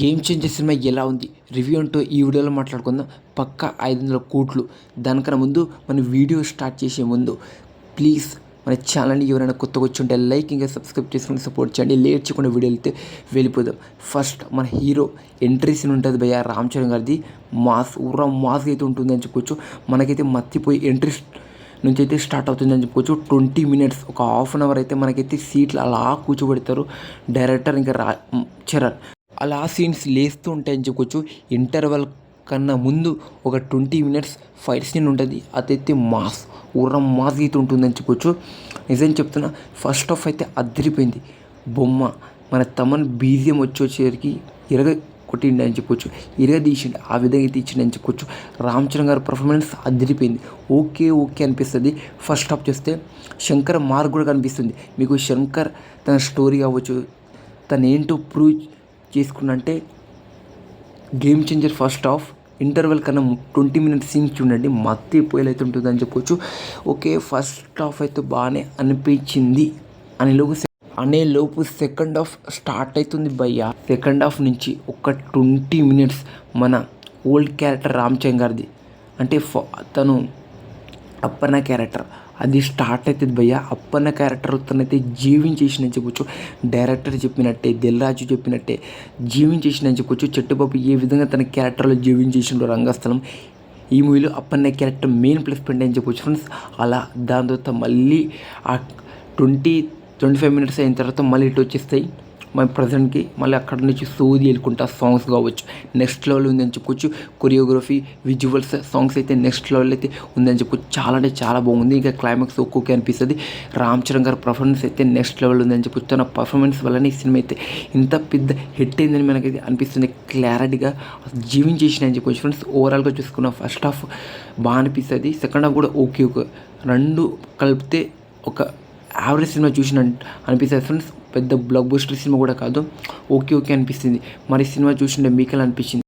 Game changer cinema ఎలా ఉంది? Review అంటూ ఈ వీడియోలో మాట్లాడుకుందాం. పక్కా ఐదు వందల కోట్లు. దానికన్నా ముందు మన వీడియో స్టార్ట్ చేసే ముందు ప్లీజ్ మన ఛానల్ని ఎవరైనా కొత్తగా వచ్చి ఉంటే లైక్ ఇంకా సబ్స్క్రైబ్ చేసుకుని సపోర్ట్ చేయండి. లేట్ చేయకుండా వీడియో వెళ్తే వెళ్ళిపోదాం. ఫస్ట్ మన హీరో ఎంట్రీ సీన్ ఉంటుంది భయ్య రామ్ చరణ్ గారిది. మాస్ ఊరా మాస్ అయితే ఉంటుందని చెప్పుకోవచ్చు. మనకైతే మత్తిపోయి ఎంట్రీ నుంచి అయితే స్టార్ట్ అవుతుందని చెప్పుకోవచ్చు. ట్వంటీ మినిట్స్ ఒక హాఫ్ అన్ అవర్ అయితే మనకైతే సీట్లు అలా కూర్చోబెడతారు. డైరెక్టర్ ఇంకా రా చరణ్. అలా సీన్స్ లేస్తూ ఉంటాయని చెప్పుకోవచ్చు. ఇంటర్వెల్ కన్నా ముందు ఒక ట్వంటీ మినిట్స్ ఫైట్ సీన్ ఉంటుంది. అదైతే మాస్ ఉర్రం మాస్ గీత ఉంటుందని చెప్పొచ్చు నిజం చెప్తున్నా ఫస్ట్ ఆఫ్ అయితే అదిరిపోయింది. బొమ్మ మన తమన్ బీజియం వచ్చేసరికి ఇరగ కొట్టిండి అని చెప్పొచ్చు ఇరగ తీసిండు ఆ విధంగా తీసిండు అని చెప్పొచ్చు రామ్ చరణ్ గారి పర్ఫార్మెన్స్ అదిరిపోయింది. ఓకే ఓకే అనిపిస్తుంది. ఫస్ట్ ఆఫ్ చూస్తే శంకర్ మార్క్ కూడా కనిపిస్తుంది. మీకు శంకర్ తన స్టోరీ కావచ్చు తను ఏంటో prove చేసుకున్నంటే game changer first half interval కన్నా ట్వంటీ మినిట్స్ సీన్ చూడండి మత్తి పోయేలైతే ఉంటుందని చెప్పొచ్చు. ఓకే ఫస్ట్ హాఫ్ అయితే బాగానే అనిపించింది అనేలోపు అనే లోపు సెకండ్ హాఫ్ స్టార్ట్ అవుతుంది భయ్య. సెకండ్ హాఫ్ నుంచి ఒక ట్వంటీ మినిట్స్ మన ఓల్డ్ క్యారెక్టర్ రామ్ చంద్ గారిది అంటే ఫ- తను అప్పన్న క్యారెక్టర్. అది స్టార్ట్ అవుతుంది భయ్య. అప్పన్న క్యారెక్టర్ తనైతే జీవించేసినని చెప్పొచ్చు. డైరెక్టర్ చెప్పినట్టే దిల్రాజు చెప్పినట్టే జీవించేసినని చెప్పొచ్చు. చెట్టుబాబు ఏ విధంగా తన క్యారెక్టర్లో జీవించేసిండో రంగస్థలం ఈ మూవీలో Appanna character main plus point అని చెప్పొచ్చు ఫ్రెండ్స్ అలా దాని తర్వాత మళ్ళీ ఆ ట్వంటీ ట్వంటీ ఫైవ్ మినిట్స్ అయిన తర్వాత మళ్ళీ ఇటు వచ్చేస్తాయి మన ప్రజెంట్కి మళ్ళీ అక్కడ నుంచి సోది వెళ్ళుకుంటా సాంగ్స్ కావచ్చు. నెక్స్ట్ లెవెల్ ఉందని చెప్పుకోవచ్చు. కొరియోగ్రఫీ విజువల్స్ సాంగ్స్ అయితే నెక్స్ట్ లెవెల్ అయితే ఉందని చెప్పుకోవచ్చు. చాలా అంటే చాలా బాగుంది. ఇంకా క్లైమాక్స్ ఒక్కొక్క అనిపిస్తుంది. రామ్ చరణ్ గారి పర్ఫార్మెన్స్ అయితే నెక్స్ట్ లెవెల్ ఉందని చెప్పొచ్చు తన పర్ఫార్మెన్స్ వల్లనే ఈ సినిమా అయితే ఇంత పెద్ద హిట్ అయిందని మనకైతే అనిపిస్తుంది. క్లారిటీగా జీవించేసిన అని చెప్పుకోవచ్చు ఫ్రెండ్స్. ఓవరాల్గా చూసుకున్న ఫస్ట్ హాఫ్ బాగా అనిపిస్తుంది. సెకండ్ హాఫ్ కూడా ఓకే ఓకే రెండు కలిపితే ఒక యావరేజ్ సినిమా చూసిన అనిపిస్తుంది ఫ్రెండ్స్. పెద్ద బ్లాక్ బస్టర్ సినిమా కూడా కాదు. ఓకే ఓకే అనిపిస్తుంది. మరి సినిమా చూసిండే మీకు ఎలా అనిపించింది?